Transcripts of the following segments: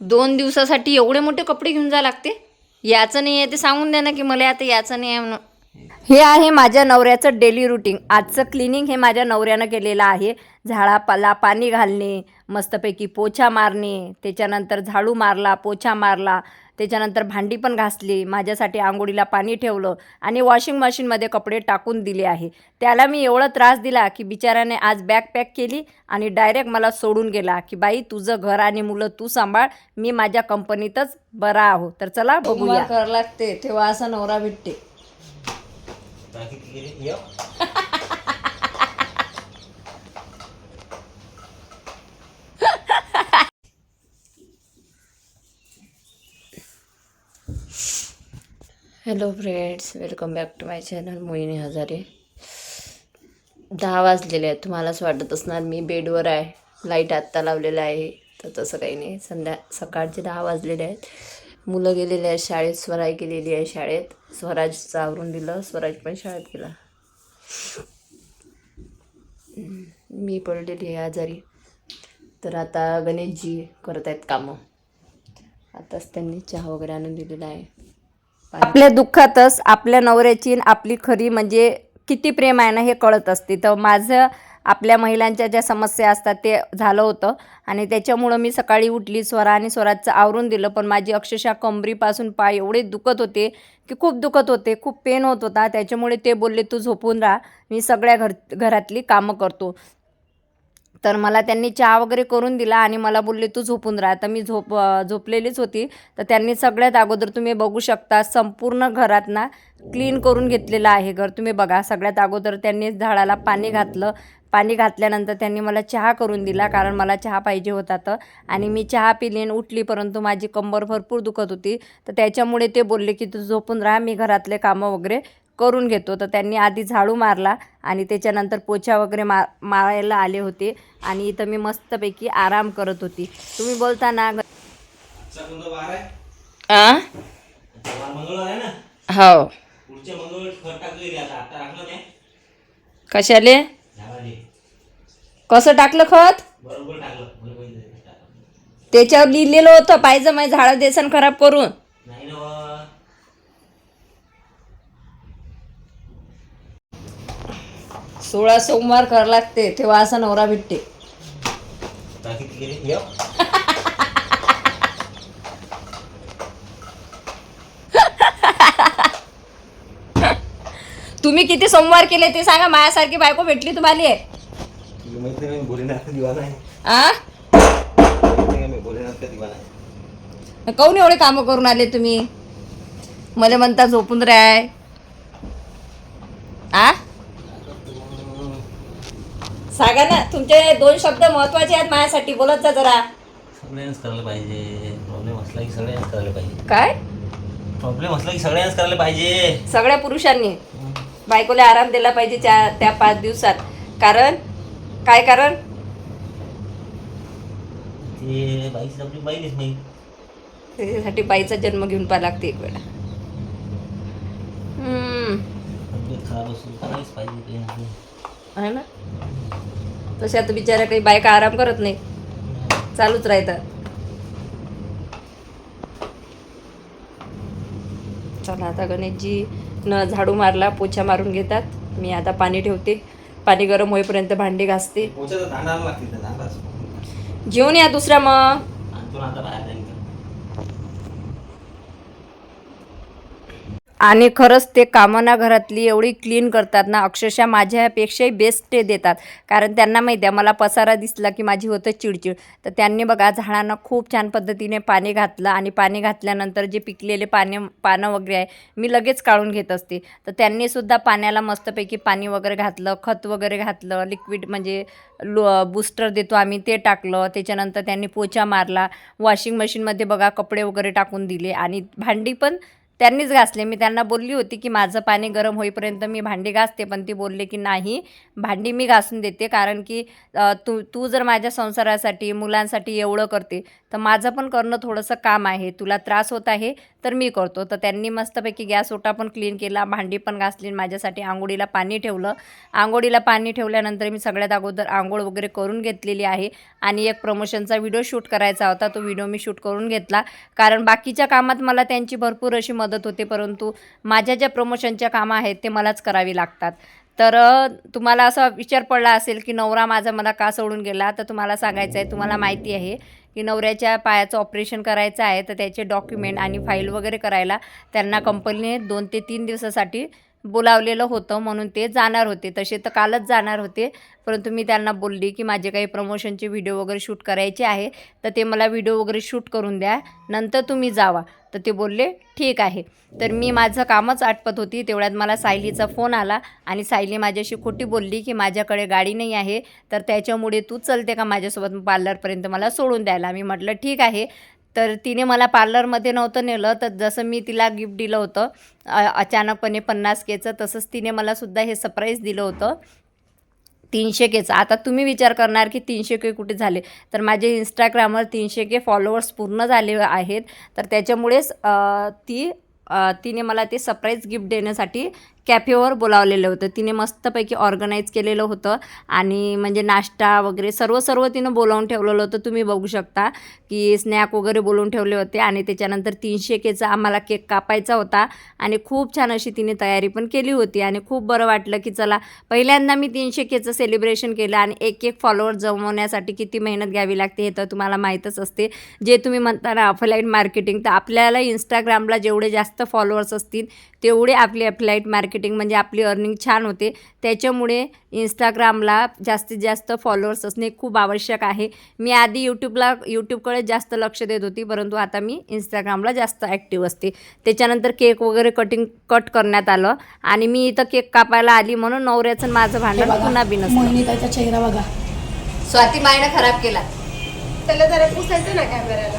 दोन दिवसासाठी एवढे मोठे कपडे घेऊन जा लागते? याचं नाही आहे ते सांगून द्या ना की मला आता याचं नाही आहे म्हणून. हे आहे माझ्या नवऱ्याचं डेली रुटीन आजचं क्लिनिंग हे माझ्या नवऱ्यानं केलेलं आहे. झाडापाला पाणी घालणे मस्तपैकी पोछा मारणे त्याच्यानंतर झाडू मारला पोछा मारला त्याच्यानंतर भांडी पण घासली माझ्यासाठी आंघोळीला पाणी ठेवलं आणि वॉशिंग मशीनमध्ये कपडे टाकून दिले आहे. त्याला मी एवढा त्रास दिला की बिचाऱ्याने आज बॅग पॅक केली आणि डायरेक्ट मला सोडून गेला की बाई तुझं घर आणि मुलं तू सांभाळ मी माझ्या कंपनीतच बरा आहो तर चला बघूया. कर लागते तेव्हा असा नवरा भेटते. Hello friends welcome back to my channel Mohini Hazare दहा वाजलेले आहेत तुम्हालाच वाटत असणार मी बेडवर आहे लाइट आत्ता लावलेलं आहे तर तसं काही नाही. संध्या सकाळचे दहा वाजलेले आहेत. मुलं गेलेले आहेत शाळेत स्वराय गेलेली आहे शाळेत. स्वराजचं आवरून दिलं स्वराज पण शाळेत गेला. मी पडलेली आहे आजारी. तर आता गणेशजी करत आहेत कामं. आताच त्यांनी चहा वगैरे आणून दिलेला आहे. आपल्या दुःखातच आपल्या नवऱ्याची आपली खरी म्हणजे किती प्रेम आहे ना हे कळत असते. तर माझं आपल्या महिलांच्या ज्या समस्या असतात ते झालं होतं आणि त्याच्यामुळं मी सकाळी उठली स्वरा आणि स्वराजचं आवरून दिलं. पण माझी अक्षरशः कंबरीपासून पाय एवढे दुखत होते की खूप दुखत होते खूप पेन होत होता. त्याच्यामुळे ते बोलले तू झोपून राहा. मी सगळ्या घर घरातली कामं करतो. तर मला त्यांनी चहा वगैरे करून दिला आणि मला बोलले तू झोपून राहा. तर मी झोप झोपलेलीच होती. तर त्यांनी सगळ्यात अगोदर तुम्ही बघू शकता संपूर्ण घरात ना क्लीन करून घेतलेलं आहे घर. तुम्ही बघा सगळ्यात अगोदर त्यांनी झाडाला पाणी घातलं. पाणी घातल्यानंतर त्यांनी मला चहा करून दिला कारण मला चहा पाहिजे होता तर. आणि मी चहा पिली आणि उठली परंतु माझी कंबर भरपूर दुखत होती. तर त्याच्यामुळे ते बोलले की तू झोपून राहा मी घरातले कामं वगैरे करून घेतो. तर त्यांनी आधी झाडू मारला आणि त्याच्यानंतर पोछा वगैरे मा मारायला आले होते. आणि इथं मी मस्तपैकी आराम करत होती. तुम्ही बोलता ना? हो. कशाले? कसं टाकलं खत? त्याच्यावर लिहिलेलं होतं पाहिजे माझं झाडं देसन खराब करून नाही ना व. सोळा सोमवार कर लागते तेव्हा असा नवरा भेटते. तुम्ही किती सोमवार केले ते सांगा माझ्यासारखी बायको भेटली तुम्हाला. आ? काऊन एवढे कामं करून आले तुम्ही? मला म्हणता झोपून राय आ? सांगा ना तुमचे दोन शब्द महत्त्वाचे आहेत माझ्यासाठी बोलत जा जरा. सगळ्यांनाच करायला पाहिजे. प्रॉब्लेम असला की सगळ्यांनाच करायला पाहिजे. काय? प्रॉब्लेम असला की सगळ्यांनाच करायला पाहिजे. सगळ्या पुरुषांनी. बायकोला आराम दिला पाहिजे त्या त्या पाच दिवसात. कारण? काय कारण? ते बाईची आपली बाईलीच नाही त्याच्यासाठी बाईचा जन्म घेऊन पाहा लागते एक वेळा. हम्म, तब्येत खराब असून करायलाच पाहिजे. काही. आहे ना? तशा तर बिचाऱ्या काही बायका आराम करत नाही. चालूच राहतात. चला आता गणेशजी न झाडू मारला पोछा मारून घेतात. मी आता पाणी ठेवते. पाणी गरम होईपर्यंत भांडी घासते. जेवून या दुसरा मग आणतो ना आता बाहेर जाईन तर. आणि खरंच ते कामना घरातली एवढी क्लीन करतात ना अक्षरशः माझ्यापेक्षाही बेस्ट ते देतात. कारण त्यांना माहिती आहे मला पसारा दिसला की माझी होतं चिडचिड. तर त्यांनी बघा झाडांना खूप छान पद्धतीने पाणी घातलं आणि पाणी घातल्यानंतर जे पिकलेले पाने पानं वगैरे आहे मी लगेच काढून घेत असते. तर त्यांनीसुद्धा पाण्याला मस्तपैकी पाणी वगैरे घातलं खत वगैरे घातलं लिक्विड म्हणजे लो बूस्टर देतो आम्ही ते टाकलं. त्याच्यानंतर त्यांनी पोछा मारला वॉशिंग मशीनमध्ये बघा कपडे वगैरे टाकून दिले आणि भांडी पण त्यांनीच घासले. मी त्यांना बोलली होती की माझं पाणी गरम होईपर्यंत मी भांडी घासते. पण ती बोलले की नाही भांडी मी घासून देते कारण की तू तू जर माझ्या संसारासाठी मुलांसाठी एवढं करते तर माझं पण करणं थोडंसं काम आहे. तुला त्रास होत आहे तर मी करतो. तर त्यांनी मस्तपैकी गॅस ओटा पण क्लीन केला भांडी पण घासली आणि माझ्यासाठी आंघोळीला पाणी ठेवलं. आंघोळीला पाणी ठेवल्यानंतर मी सगळ्यात अगोदर आंघोळ वगैरे करून घेतलेली आहे आणि एक प्रमोशनचा व्हिडिओ शूट करायचा होता. तो व्हिडिओ मी शूट करून घेतला. कारण बाकीच्या कामात मला त्यांची भरपूर अशी मदत मदत होते परंतु माझ्या ज्या प्रमोशनच्या कामं आहेत ते मलाच करावी लागतात. तर तुम्हाला असा विचार पडला असेल की नवरा माझा मला का सोडून गेला तर तुम्हाला सांगायचं आहे तुम्हाला माहिती आहे की नवऱ्याच्या पायाचं ऑपरेशन करायचं आहे तर त्याचे डॉक्युमेंट आणि फाईल वगैरे करायला त्यांना कंपनीने दोन ते तीन दिवसासाठी बोलावलेलं होतं म्हणून ते जाणार होते. तसे तर कालच जाणार होते परंतु मी त्यांना बोलली की माझे काही प्रमोशनचे व्हिडिओ वगैरे शूट करायचे आहे तर ते मला व्हिडिओ वगैरे शूट करून द्या नंतर तुम्ही जावा. तर ते बोलले ठीक आहे. तर मी माझं कामच आटपत होती. तेवढ्यात मला सायलीचा फोन आला आणि सायली माझ्याशी खोटी बोलली की माझ्याकडे गाडी नाही आहे तर त्याच्यामुळे तू चलते का माझ्यासोबत पार्लरपर्यंत मला सोडून द्यायला? मी म्हटलं ठीक आहे. तर तिने मला पार्लरमध्ये नव्हतं नेलं तर जसं मी तिला गिफ्ट दिलं होतं अचानकपणे पन्नास केचं तसंच तिने मला सुद्धा हे सरप्राईज दिलं होतं. तीनशे केचा आता तुम्ही विचार करणार की तीनशे के कुठे झाले? तर माझे इंस्टाग्रामवर तीनशे के फॉलोअर्स पूर्ण झाले आहेत. तर त्याच्यामुळेच ती तिने मला ते सरप्राईज गिफ्ट देण्यासाठी कॅफेवर बोलावलेलं होतं. तिने मस्तपैकी ऑर्गनाईज केलेलं होतं आणि म्हणजे नाश्ता वगैरे सर्व सर्व तिनं बोलावून ठेवलेलं होतं. तुम्ही बघू शकता की स्नॅक वगैरे बोलवून ठेवले होते आणि त्याच्यानंतर तीनशे केचा आम्हाला केक कापायचा होता आणि खूप छान अशी तिने तयारी पण केली होती आणि खूप बरं वाटलं की चला पहिल्यांदा मी तीनशे केचं सेलिब्रेशन केलं आणि एक एक फॉलोअर जमवण्यासाठी किती मेहनत घ्यावी लागते हे तर तुम्हाला माहीतच असते. जे तुम्ही म्हणता ना ऑफलाईन मार्केटिंग तर आपल्याला इंस्टाग्रामला जेवढे जास्त फॉलोअर्स असतील तेवढे आपली अफलाईट मार्केटिंग म्हणजे आपली अर्निंग छान होते. त्याच्यामुळे इंस्टाग्रामला जास्तीत जास्त फॉलोअर्स असणे खूप आवश्यक आहे. मी आधी यूट्यूबला यूट्यूबकडे जास्त लक्ष देत होती परंतु आता मी इंस्टाग्रामला जास्त ॲक्टिव्ह असते. त्याच्यानंतर केक वगैरे कटिंग कट करण्यात आलं. आणि मी इथं केक कापायला आली म्हणून नवऱ्याचं आणि माझं भांडण पुन्हा बिनस मोहिनीताईचा चेहरा बघा. स्वाती मायनं खराब केला. त्याला जरा पुसायचं ना कॅमेऱ्याला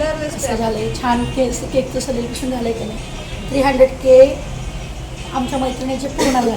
कसं. झालंय. छान केक केकचं सेलिब्रेशन झालंय की नाही? थ्री हंड्रेड के आमच्या मैत्रिणीचे पूर्ण झाले.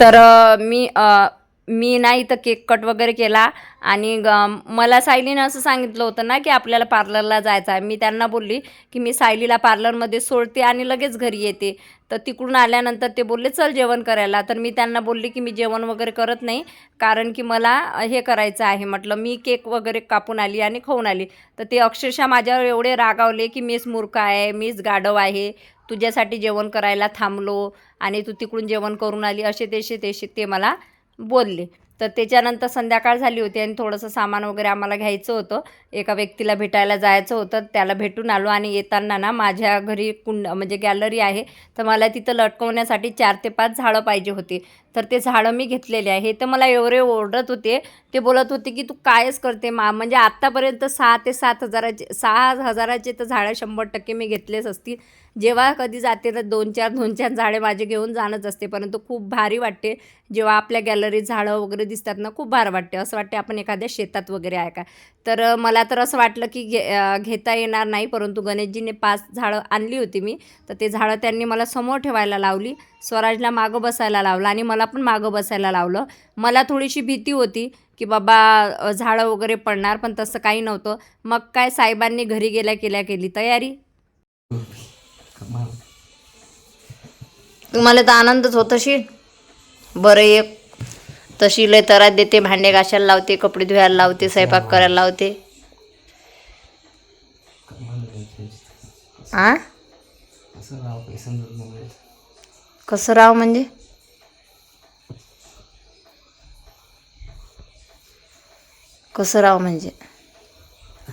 तर मी अ, मी नाही तर केक कट वगैरे केला. आणि ग- मला सायलीनं असं सांगितलं होतं ना की आपल्याला पार्लरला जायचं आहे. मी त्यांना बोलली की मी सायलीला पार्लरमध्ये सोडते आणि लगेच घरी येते. तर तिकडून आल्यानंतर ते बोलले चल जेवण करायला. तर मी त्यांना बोलली की मी जेवण वगैरे करत नाही. कारण की मला हे करायचं आहे. म्हटलं मी केक वगैरे कापून आली आणि खाऊन आली. तर ते अक्षरशः माझ्यावर एवढे रागावले की मीच मूर्ख आहे मीच गाढव आहे. तुझ्यासाठी जेवण करायला थांबलो आणि तू तिकडून जेवण करून आली. असे तेसे तेसे ते मला बोलले. तर त्याच्यानंतर संध्याकाळ झाली होती आणि थोडंसं सामान वगैरे आम्हाला घ्यायचं होतं. एका व्यक्तीला भेटायला जायचं होतं. त्याला भेटून आलो आणि येताना ना माझ्या घरी कुंड म्हणजे गॅलरी आहे. तर मला तिथं लटकवण्यासाठी चार ते पाच झाडं पाहिजे होती. तर ते झाडं मी घेतलेले आहे. तर मला एवढे ओरडत होते. ते बोलत होते की तू कायच करते मा म्हणजे आत्तापर्यंत सहा ते सात हजाराचे सहा हजाराचे तर झाडं शंभर टक्के मी घेतलेच असतील. जेव्हा कधी जाते तर दोन चार दोन चार झाडे माझे घेऊन जाणंच असते. परंतु खूप भारी वाटते. जेव्हा आपल्या गॅलरीत झाडं वगैरे दिसतात ना खूप भारी वाटते. असं वाटते आपण एखाद्या शेतात वगैरे आहे का? तर मला तर असं वाटलं की घे घेता येणार नाही. परंतु गणेशजीने पाच झाडं आणली होती मी. तर ते झाडं त्यांनी मला समोर ठेवायला लावली. स्वराजला मागं बसायला लावलं आणि मला पण मागं बसायला लावलं. मला थोडीशी भीती होती की बाबा झाडं वगैरे पडणार पण तसं काही नव्हतं. मग काय साहेबांनी घरी गेल्या केल्या केली तयारी? तुम्हाला तर आनंदच होत असेल. बरं एक. तशी लय तरात देते भांडे घासायला लावते कपडे धुवायला लावते स्वयंपाक करायला लावते. आ? कसं राव म्हणजे? कसं राव म्हणजे?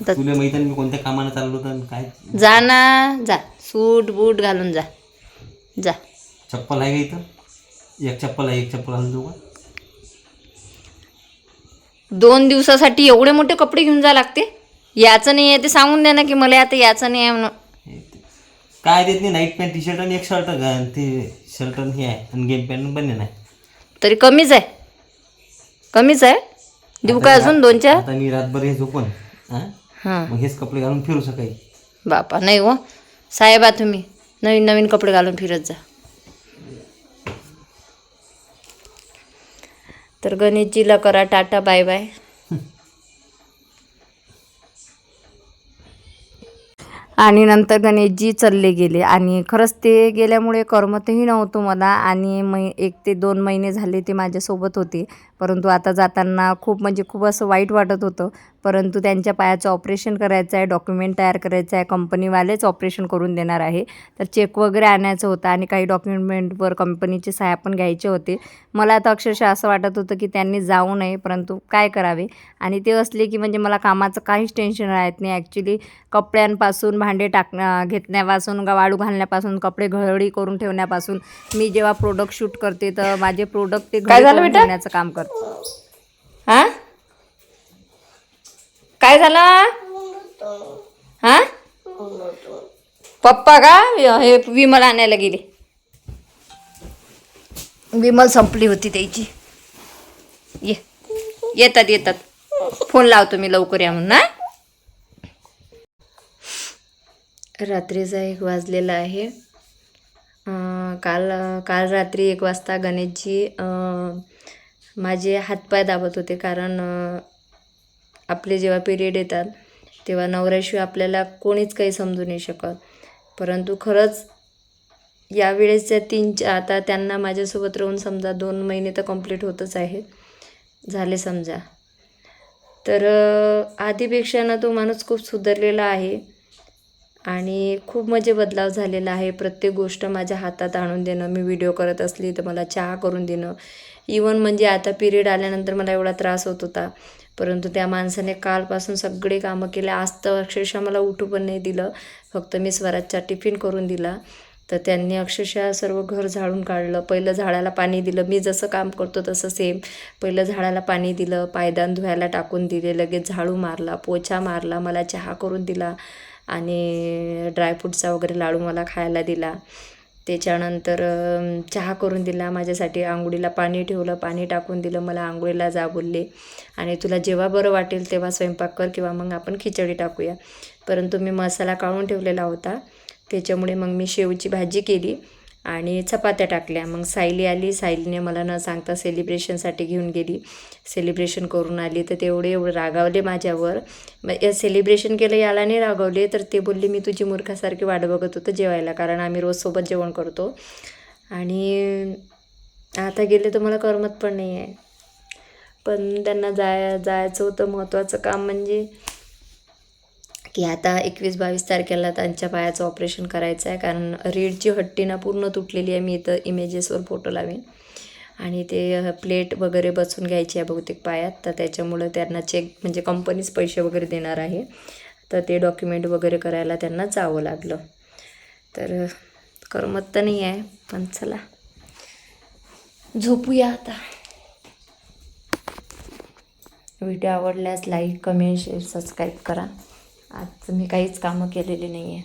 आता तुला माहिती आहे ना मी कोणत्या कामाला चाललो होतो आणि काय? जा ना जा. सूट बूट घालून जा. जा. चप्पल आहे का इथं? एक चप्पल आहे एक चप्पल आणून देऊ का? दोन दिवसासाठी एवढे मोठे कपडे घेऊन जा लागते. याचं नाही आहे ते सांगून द्या ना की मला आता याचं नाही आहे म्हणून. हे ते. काय देत नाही नाईट पॅन्ट टी शर्ट आणि एक शर्ट ते शर्ट आणि हे आहे आणि गेम पॅन्ट बने नाही तरी कमीच आहे. कमीच आहे. देऊ का अजून दोन चार? आता मी रातभर हे झोपून हां? हां. मग हेच कपडे घालून फिरू सकाळी. बापा नाही हो. साहेबा तुम्ही नवीन नवीन कपडे घालून फिरत जा. तर गणेशजीला करा टाटा बाय बाय. आणि नंतर गणेशजी चालले गेले. आणि खरंच ते गेल्यामुळे करमतही नव्हतं मला. आणि मै एक ते दोन महिने झाले ते माझ्यासोबत होते. परंतु आता जाताना खूप म्हणजे खूप असं वाईट वाटत होतं. परंतु त्यांच्या पायाचं ऑपरेशन करायचं आहे डॉक्युमेंट तयार करायचं आहे कंपनीवालेच ऑपरेशन करून देणार आहे. तर चेक वगैरे आणायचं होतं आणि काही डॉक्युमेंटवर कंपनीचे सह्या पण घ्यायचे होते. मला आता अक्षरशः असं वाटत होतं की त्यांनी जाऊ नये परंतु काय करावे? आणि ते असले की म्हणजे मला कामाचं काहीच टेन्शन राहत नाही. ॲक्च्युली कपड्यांपासून भांडे टाकण्या घेतण्यापासून वाळू घालण्यापासून कपडे घडी करून ठेवण्यापासून मी जेव्हा प्रोडक्ट शूट करते तर माझे प्रोडक्ट ते? ठेवण्याचं काम करते. हा? काय झालं? हा? पप्पा का? हे विमल आणायला गेले. विमल संपली होती त्याची. ये. येतात येतात. फोन लावतो मी लवकर या म्हणून हा? रात्रीचा एक वाजलेला आहे. काल काल रात्री एक वाजता गणेशजी माझे हातपाय दाबत होते कारण आपले जेव्हा पिरियड येतात तेव्हा नवऱ्याशिवाय आपल्याला कोणीच काही समजू नाही शकत. परंतु खरंच यावेळेसच्या तीन आता त्यांना माझ्यासोबत राहून समजा दोन महिने तर कंप्लीट होतच आहेत झाले समजा. तर आधीपेक्षा ना तो माणूस खूप सुधारलेला आहे. आणि खूप म्हणजे बदलाव झालेला आहे. प्रत्येक गोष्ट माझ्या हातात आणून देणं मी व्हिडिओ करत असली तर मला चहा करून देणं. इवन म्हणजे आता पिरियड आल्यानंतर मला एवढा त्रास होत होता. परंतु त्या माणसाने कालपासून सगळे कामं केले. आज तर अक्षरशः मला उठू पण नाही दिलं. फक्त मी स्वराजचा टिफिन करून दिला. तर त्यांनी अक्षरशः सर्व घर झाडून काढलं. पहिलं झाडाला पाणी दिलं. मी जसं काम करतो तसं सेम पहिलं झाडाला पाणी दिलं. पायदान धुवायला टाकून दिले. लगेच झाडू मारला पोछा मारला मला चहा करून दिला. आणि ड्रायफ्रूटचा वगैरे लाडू मला खायला दिला. त्याच्यानंतर चहा करून दिला. माझ्यासाठी आंघोळीला पाणी ठेवलं. पाणी टाकून दिलं. मला आंघोळीला जा बोलले. आणि तुला जेव्हा बरं वाटेल तेव्हा स्वयंपाक कर किंवा मग आपण खिचडी टाकूया. परंतु मी मसाला काढून ठेवलेला होता. त्याच्यामुळे मग मी शेवची भाजी केली. आणि चपात्या टाकल्या. मग सायली आली. सायलीने मला न सांगता सेलिब्रेशनसाठी घेऊन गेली. सेलिब्रेशन करून आली. तर तेवढे एवढे रागावले माझ्यावर. मग या सेलिब्रेशन केलं याला नाही रागावले तर ते बोलले मी तुझी मूर्खासारखी वाट बघत होतं जेवायला कारण आम्ही रोज सोबत जेवण करतो. आणि आता गेले तर मला करमत पण नाही आहे पण त्यांना जाय जायचं होतं महत्त्वाचं काम म्हणजे की आता एकवीस बावीस तारखेला त्यांच्या पायाचं ऑपरेशन करायचं आहे कारण रीडची हट्टी ना पूर्ण तुटलेली आहे. मी इथं इमेजेसवर फोटो लावेन. आणि ते प्लेट वगैरे बसून घ्यायची आहे बहुतेक पायात. तर त्याच्यामुळं त्यांना चेक म्हणजे कंपनीच पैसे वगैरे देणार आहे. तर ते डॉक्युमेंट वगैरे करायला त्यांना जावं लागलं. तर करमत तर नाही आहे पण चला. झोपूया आता. व्हिडिओ आवडल्यास लाईक कमेंट शेअर सबस्क्राईब करा. आज मी काहीच कामं केलेली नाही आहे